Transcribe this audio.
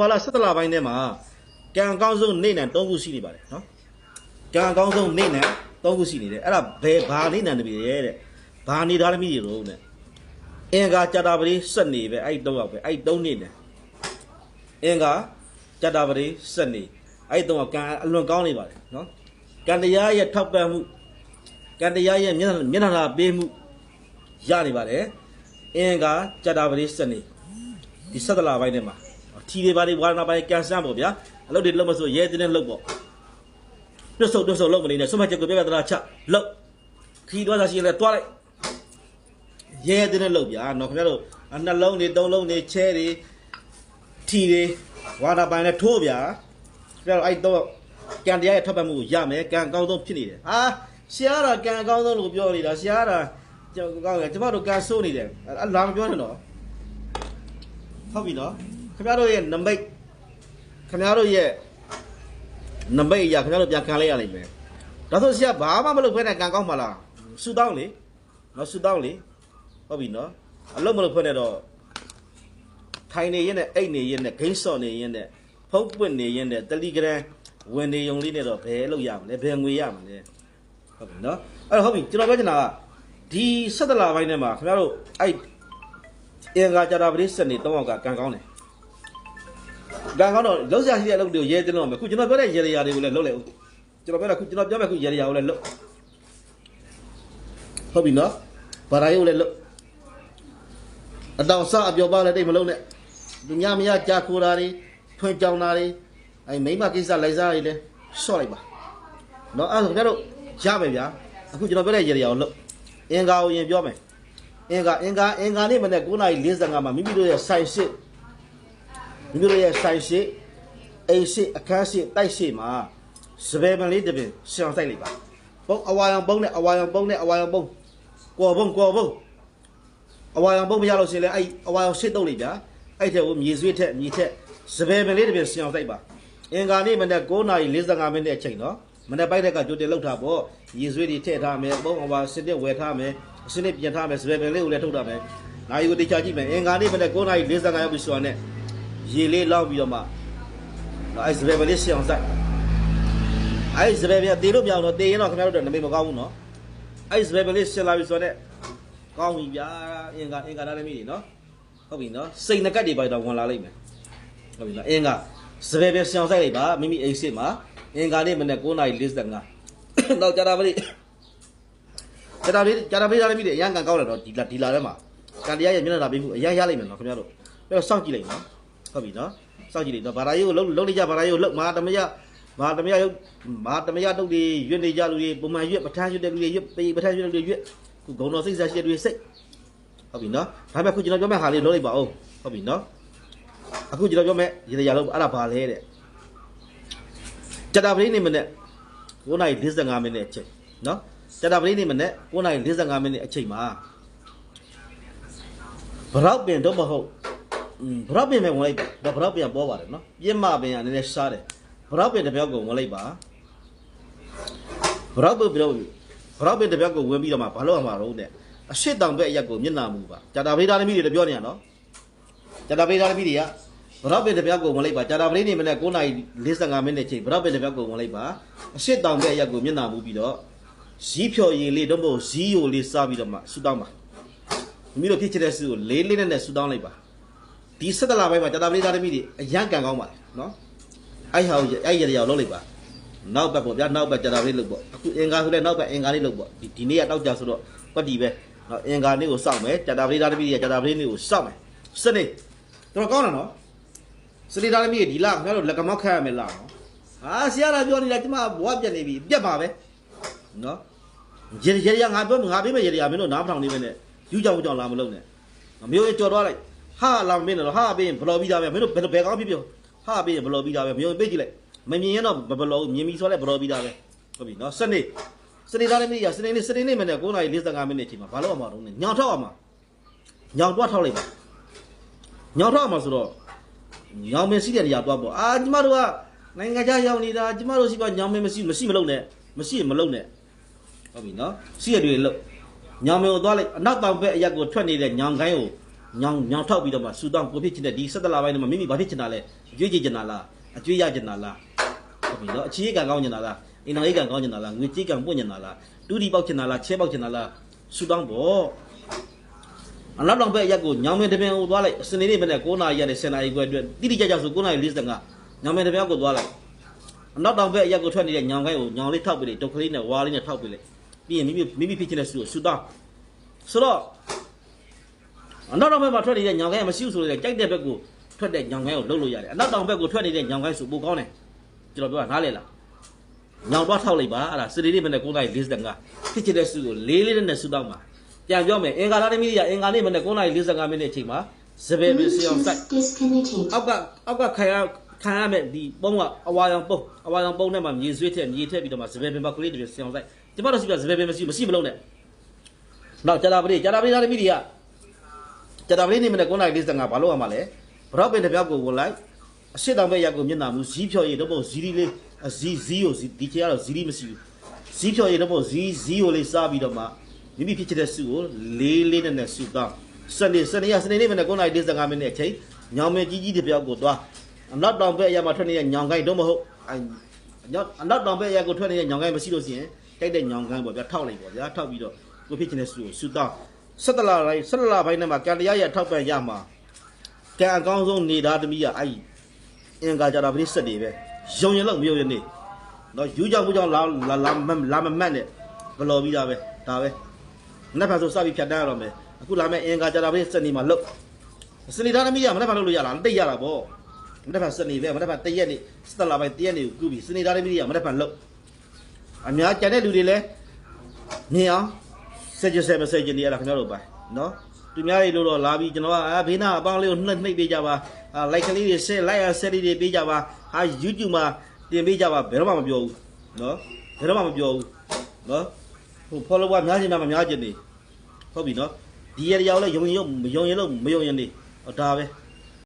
ဘာလာ17လပိုင်းထဲမှာကံအကောင်းဆုံးနေနံ3ခုရှိနေပါတယ်နော်ကံအကောင်းဆုံးနေနံ3ခုရှိနေတယ်အဲ့ဒါဘယ်ဘာနေနံတပြီရဲ့တဲ့ဘာနေသားသမီးတွေတော့တဲ့အင်္ဂါကြတာပရိစက်နေပဲအဲ့3ယောက်ပဲအဲ့3နေနံအင်္ဂါကြတာပရိစက်နေအဲ့3ယောက်ကံအလွန်ကောင်းနေပါတယ်နော်ကံတရားရဲ့ထောက်ပံ့မှုကံတရားရဲ့မျက်နှာမျက်နှာသာပေးမှုရနေပါတယ်အင်္ဂါကြတာပရိစက်နေဒီ17လပိုင်းထဲမှာ ထီတွေပါတွေဝါရနာပိုင်းကန်ဆန်းပေါ့ဗျာအလုပ်တွေလုပ်မဆိုရဲတင်းနဲ့လုပ်ပေါ့တွတ်ဆုပ်တွတ်ဆုပ်လုပ်မနေနဲ့ဆွတ်မချက်ကိုပြပြတလားချလုပ်ခီးသွားစားရှိရင်လည်းတွားလိုက်ရဲတင်းနဲ့လုပ်ဗျာနော်ခင်ဗျားတို့နှလုံးတွေသုံးလုံးတွေချဲတွေထီတွေဝါရနာပိုင်းနဲ့ထိုးဗျာခင်ဗျားတို့အဲ့တော့ကန်တရားရဲ့ထပ်ပတ်မှုကိုရမယ်ကန်အကောင်းဆုံးဖြစ်နေတယ်ဟာဆရာကကန်အကောင်းဆုံးလို့ပြောနေတာဆရာကကျွန်တော်ကောင်းတယ်ကျမတို့ကန်ဆိုးနေတယ်အဲ့လာမပြောနဲ့တော့ဟုတ်ပြီနော် ခင်ဗျားတို့ရဲ့နမိတ်ခင်ဗျားတို့ရဲ့နမိတ်အရာခင်ဗျားတို့ပြန်ခံလိုက်ရလိမ့်မယ်ဒါဆိုဆရာဘာမှမလုပ်ဖဲနဲ့ကံကောင်းပါလားဆူတောင်းလေနော်ဆူတောင်းလေဟုတ်ပြီနော်အလုံးမလုပ်ဖဲနဲ့တော့ထိုင်နေရင်နဲ့အိတ်နေရင်နဲ့ဂိမ်းစော့နေရင်နဲ့ဖုတ်ပွင့်နေရင်နဲ့တလီဂရမ်ဝင်နေုံလေးနဲ့တော့ဘယ်လုပ်ရမလဲဘယ်ငွေရမလဲဟုတ်ပြီနော်အဲ့တော့ဟုတ်ပြီကျွန်တော်ပြောချင်တာကဒီ17လပိုင်းထဲမှာခင်ဗျားတို့အဲ့အင်္ဂါကြတာပရိစက်နေ၃ယောက်ကကံကောင်းတယ် ကံကောင်းတော့လုံးစရာရှိတဲ့အလုပ်တွေကိုရဲတင်လို့မယ်ခုကျွန်တော်ပြောတဲ့ရေရာတွေကိုလည်းလုပ်လိုက်ဦးကျွန်တော်ပြောတာခုကျွန်တော်ပြောမယ်ခုရေရာကိုလည်းလုပ်ဟုတ်ပြီနော်ဗရာယုလည်းလုပ်အတောင်စအပြောပါလည်းတိတ်မလုံးနဲ့သူညမရကြာခိုးတာတွေဖွင့်ကြောင်တာတွေအဲမိမကိစ္စလိုက်စားတွေလည်းဆော့လိုက်ပါနော်အဲ့ဒါဆိုခင်ဗျားတို့ရမယ်ဗျာအခုကျွန်တော်ပြောတဲ့ရေရာကိုလုပ်အင်္ဂါကိုရင်ပြောမယ်အင်္ဂါအင်္ဂါအင်္ဂါနေ့မနေ့9:45မှာမိမိတို့ရဲ့ဆိုင်စစ် မိမိတို့ရဲ့ဆိုင်ရှိအိမ်ရှိအခန်းရှိတိုက်ရှိမှာစပယ်ပန်လေးတစ်ပင်ရှောင်ဆိုင်လိုက်ပါပုံအဝါရောင်ပုံနဲ့အဝါရောင်ပုံနဲ့အဝါရောင်ပုံကော်ပုံကော်ပုံအဝါရောင်ပုံမရလို့ရှိရင်လည်းအဲ့အဝါရောင်ရှစ်တုပ်လိုက်ဗျာအဲ့ထက်ကိုမြေဆွေးထက်မြေထက်စပယ်ပန်လေးတစ်ပင်ရှောင်ဆိုင်ပါအင်္ဂါနေ့မနေ့9:45မိနစ်အချိန်နော်မနေ့ပိုင်းတက်ကကြိုတင်လောက်ထားပေါ့ရေဆွေးတွေထည့်ထားမယ်ပုံအဝါစနစ်ဝယ်ထားမယ်အစနစ်ပြင်ထားမယ်စပယ်ပန်လေးကိုလည်းထုတ်ထားမယ်နိုင်ကိုတေချာကြည့်မယ်အင်္ဂါနေ့မနေ့9:45ရောက်ပြီဆိုတာနဲ့ ရေလေးလောက်ပြီးတော့မှနော်အဲ့စပယ်ပဲလေးရှင်းအောင်စိုက်အဲ့စပယ်ပဲတေလို့မရအောင်တော့တေရင်တော့ခင်ဗျားတို့နမိတ်မကောင်းဘူးနော်အဲ့စပယ်ပဲလေးရှင်းလာပြီဆိုတော့ကောင်းပြီဗျာအင်္ဂါအင်္ဂါနာသမီးတွေနော်ဟုတ်ပြီနော်စိတ်နကတ်တွေပိုက်တော့ဝင်လာလိမ့်မယ်ဟုတ်ပြီနော်အင်္ဂါစပယ်ပဲရှင်းအောင်စိုက်လိုက်ပါမိမိအိမ်ရှိမှာအင်္ဂါနေ့မနေ့9:45တော့ကြာတာပါလိကြာတာပြီကြာတာပြီကြာတာပြီအရန်ကန်ကောင်းတယ်တော့ဒီလာဒီလာထဲမှာကန်တရားရဲ့မျက်နှာလာပြီးမှုအရန်ရလိမ့်မယ်နော်ခင်ဗျားတို့အဲ့တော့စောင့်ကြည့်လိုက်နော် ဟုတ်ပြီနော်စောင့်ကြည့်လိုက်တော့ဘာသာရေးကိုလုံးလုံးလိုက်ကြဘာသာရေးကိုလုံးမာတမယမာတမယရုပ်မာတမယတုတ်တွေရွတ်နေကြလူတွေပုံမှန်ရွတ်ပဋ္ဌာန်းရွတ်တဲ့လူတွေရွတ်ပေပဋ္ဌာန်းရွတ်တဲ့လူတွေရွတ်ခုဂုံတော်စိတ်စားရှိတဲ့လူတွေစိတ်ဟုတ်ပြီနော်ဒါပေမဲ့ခုကျွန်တော်ပြောမယ့်ဟာလေးလုံးလိုက်ပါဦးဟုတ်ပြီနော်အခုကျွန်တော်ပြောမယ့်ရေရလုံးအဲ့ဒါဘာလဲတဲ့ကြတာပရိနေမနဲ့9:45မိနစ်အချိန်နော်ကြတာပရိနေမနဲ့9:45မိနစ်အချိန်မှာဘရောက်ပင်တော့မဟုတ်อืม ဘရောက်ပင်ပဲဝင်လိုက်ပါဒါဘရောက်ပင်ပေါ်ပါတယ်နော်ပြင်းမပင်ကနည်းနည်းရှားတယ်ဘရောက်ပင်တစ်ပြောက်ကိုဝင်လိုက်ပါဘရောက်ပင်ပြောဘရောက်ပင်တစ်ပြောက်ကိုဝင်ပြီးတော့မှဘာလို့အောင်မှာတော့တဲ့အရှိတောင်ဘက်အရက်ကိုမျက်နှာမူပါဂျာတာပရိဒါသမီးတွေပြောနေရနော်ဂျာတာပရိဒါသမီးတွေကဘရောက်ပင်တစ်ပြောက်ကိုဝင်လိုက်ပါဂျာတာပရိနေမနေ့9:45မိနစ်ချိန်ဘရောက်ပင်တစ်ပြောက်ကိုဝင်လိုက်ပါအရှိတောင်ဘက်အရက်ကိုမျက်နှာမူပြီးတော့ဇီးဖြော်ရည်လေးတော့မဟုတ်ဇီးယိုလေးစားပြီးတော့မှဆူတောင်းပါမိမိတို့ဖြစ်ချင်တဲ့စုကိုလေးလေးနဲ့နဲ့ဆူတောင်းလိုက်ပါ ဒီ17လပိုင်းမှာကြာတာပရိသတ်သမီးတွေအရန်ကန်ကောင်းပါလေနော်အဲ့ဟာကိုအဲ့ရရအောင်လုပ်လိုက်ပါနောက်ဘက်ပေါ့ဗျာနောက်ဘက်ကြာတာပရိလုပ်ပေါ့အခုအင်္ဂါဆိုလဲနောက်ဘက်အင်္ဂါလေးလုပ်ပေါ့ဒီဒီနေ့ကတောက်ကြဆိုတော့ပတ်တီပဲနော်အင်္ဂါနေ့ကိုစောင့်မယ်ကြာတာပရိသတ်သမီးတွေကကြာတာပရိနေ့ကိုစောင့်မယ်စနေတော့ကောင်းတယ်နော်စနေသားသမီးတွေဒီလခင်ဗျားတို့လက်ကမောက်ခတ်ရမယ်လားနော်ဟာဆရာကပြောနေတာကျမဘဝပြက်နေပြီပြက်ပါပဲနော်ရေရေရငါပြောငါပေးမယ်ရေရမင်းတို့နားမထောင်နေပဲနဲ့ယူကြောင်ကြောင်လာမလုပ်နဲ့မျိုးကြော်သွားလိုက် ဟာလာမင်းတော့ဟာပေးရင်ဘလော်ပြီးသားပဲမင်းတို့ဘယ်ဘယ်ကောင်းဖြစ်ဖြစ်ဟာပေးရင်ဘလော်ပြီးသားပဲမျိုးပေးကြည့်လိုက်မမြင်ရင်တော့ဘလော်မြင်ပြီဆိုလဲဘလော်ပြီးသားပဲဟုတ်ပြီနော်စနေစနေသားလည်းမင်းရစနေနေ့စနေနေ့မနေ့9:45မိနစ်ချိန်မှာဘာလို့အောင်မတော့ညောင်ထောက်အောင်မညောင်တွားထောက်လိုက်ပါညောင်ထောက်အောင်မဆိုတော့ညောင်မင်းစီးတဲ့နေရာတွားပေါ့အာကျမတို့ကနိုင်ငံခြားရောက်နေတာကျမတို့စီကညောင်မင်းမရှိမရှိမလုံနဲ့မရှိမလုံနဲ့ဟုတ်ပြီနော်စီရတွေလုံညောင်မင်းကိုသွားလိုက်အနောက်တောင်ဘက်အရက်ကိုထွက်နေတဲ့ညောင်ကိုင်းကို ညောင်ညောင်ထောက်ပြီးတော့မှဆူတောင်းကိုဖြစ်ချင်တဲ့ဒီဆက်တလာပိုင်းမှာမိမိဘာဖြစ်ချင်တာလဲအကျွေးကြည့်ချင်တာလားအကျွေးရချင်တာလားဟုတ်ပြီနော်အချီးကံကောင်းချင်တာလားအိမ်တော်ရေးကံကောင်းချင်တာလားငွေကြေးကံပွင့်ချင်တာလားတူဒီပေါက်ချင်တာလားချဲပေါက်ချင်တာလားဆူတောင်းပေါ့အနောက်တောင်ဘက်ရက်ကိုညောင်မင်းတပင်ကိုသွားလိုက်စနေနေ့မနေ့9နာရီကနေ10နာရီခွဲအတွက်တိတိကျကျဆို9နာရီ45ညောင်မင်းတပင်ကိုသွားလိုက်အနောက်တောင်ဘက်ရက်ကိုထွက်နေတဲ့ညောင်ခိုင်းကိုညောင်လေးထောက်ပြီးလေတုတ်ကလေးနဲ့ဝါလေးနဲ့ထောက်ပြီးလေပြီးရင်မိမိမိမိဖြစ်ချင်တဲ့ဆူကိုဆူတောင်းဆိုတော့ အနောက်တောင်ဘက်မှာထွက်နေတဲ့ညောင်ကိုင်းကမရှိဘူးဆိုတော့ကြိုက်တဲ့ဘက်ကိုထွက်တဲ့ညောင်ကိုင်းကိုလှုပ်လို့ရတယ်အနောက်တောင်ဘက်ကိုထွက်နေတဲ့ညောင်ကိုင်းဆိုပိုကောင်းတယ်ကျွန်တော်ပြောတာနားလေလားညောင်တော့ထောက်လိုက်ပါအဲ့ဒါစရီလေးမနဲ့9နိုင်45ဖြစ်ချင်တဲ့စုကိုလေးလေးနဲ့ဆူတောင်းပါပြန်ပြောမယ်အင်္ဂါလာသမီးကြီးကအင်္ဂါနေ့မနဲ့9နိုင်45မိနစ်အချိန်မှာစပယ်ပင်စီအောင်စိုက် disconnected. အောက်ကအောက်ကခံရခံရမဲ့ဒီပုံကအဝါရောင်ပုံအဝါရောင်ပုံနဲ့မှမြေဆွေးထက်မြေထက်ပြီးတော့မှစပယ်ပင်ဘက်ကလေးတွေစီအောင်စိုက်ကျမတို့စီကစပယ်ပင်မရှိမရှိမလုံးနဲ့နောက်ကြာတာပရိကြာတာပရိသားသမီးတွေက ကျတာပလေးနေမနဲ့9နိုင်45ဘာလို့ရမှာလဲဘရောက်ပင်တစ်ပြောက်ကိုဝင်လိုက်အရှိတောင်ဘက်ရက်ကိုမျက်နှာမူဇီးဖြော်ရည်တော့ပေါ့ဇီးလေးအဇီးဇီးကိုဇီးဒီချေကတော့ဇီးလေးမရှိဘူးဇီးဖြော်ရည်တော့ပေါ့ဇီးဇီးကိုလေးစားပြီးတော့မှမိမိဖြစ်ချင်တဲ့စုကိုလေးလေးနဲ့နဲ့စုတောင်းစနေစနေရစနေနေ့မနဲ့9နိုင်45မိနစ်အချိန်ညောင်မဲကြီးကြီးတစ်ပြောက်ကိုသွားအနောက်တောင်ဘက်ရက်မှာထွက်နေတဲ့ညောင်ကိုင်းတော့မဟုတ်အဲညောင်အနောက်တောင်ဘက်ရက်ကိုထွက်နေတဲ့ညောင်ကိုင်းမရှိလို့ရှိရင်တိုက်တဲ့ညောင်ကိုင်းပေါ့ဗျာထောက်လိုက်ပေါ့ဗျာထောက်ပြီးတော့ကိုဖြစ်ချင်တဲ့စုကိုစုတောင်း ဆက်တလာတိုင်းဆက်တလာပိုင်းထဲမှာကံတရားရထောက်ပံ့ရမှာကံအကောင်းဆုံးနေသားသမီးကအဲ့ဒီအင်္ဂါကြတာပရိစက်တွေပဲယုံရင်လို့မယုံရင်နေတော့ယူကြောင်ဘူးကြောင်လာလာလာမလာမမတ်နဲ့ဘလော်ပြီးတာပဲဒါပဲနှစ်ဖက်ဆိုစပြီးဖြတ်တန်းရတော့မယ်အခုလာမယ့်အင်္ဂါကြတာပရိစက်နေမှာလို့စနေသားသမီးကမနေ့ကလုပ်လို့ရလားတိတ်ရတာပေါ့မနေ့ကစနေပဲမနေ့ကတရက်နေစတလာပိုင်းတရက်နေကိုကူပြီးစနေသားသမီးကမနေ့ကလုပ်အများကြတဲ့လူတွေလည်းမြင်အောင် စက်ကြစက်မစက်ကြနေရတာခင်ဗျားတို့ပိုင်နော်သူများတွေလို့တော့လာပြီးကျွန်တော်ကအာဘေးနာအပေါင်းလေးကိုနှိပ်နှိပ်ပေးကြပါအာလိုက်ကလေးတွေဆက်လိုက်ရဆက်လေးတွေပေးကြပါဟာ YouTube မှာတင်ပေးကြပါဘယ်တော့မှမပြောဘူးနော်ဘယ်တော့မှမပြောဘူးနော်ဟို follower များချင်တာမများချင်နေဟုတ်ပြီနော်ဒီရရောက်လဲယုံရင်ယုံမယုံရင်လို့မယုံရင်နေဟောဒါပဲ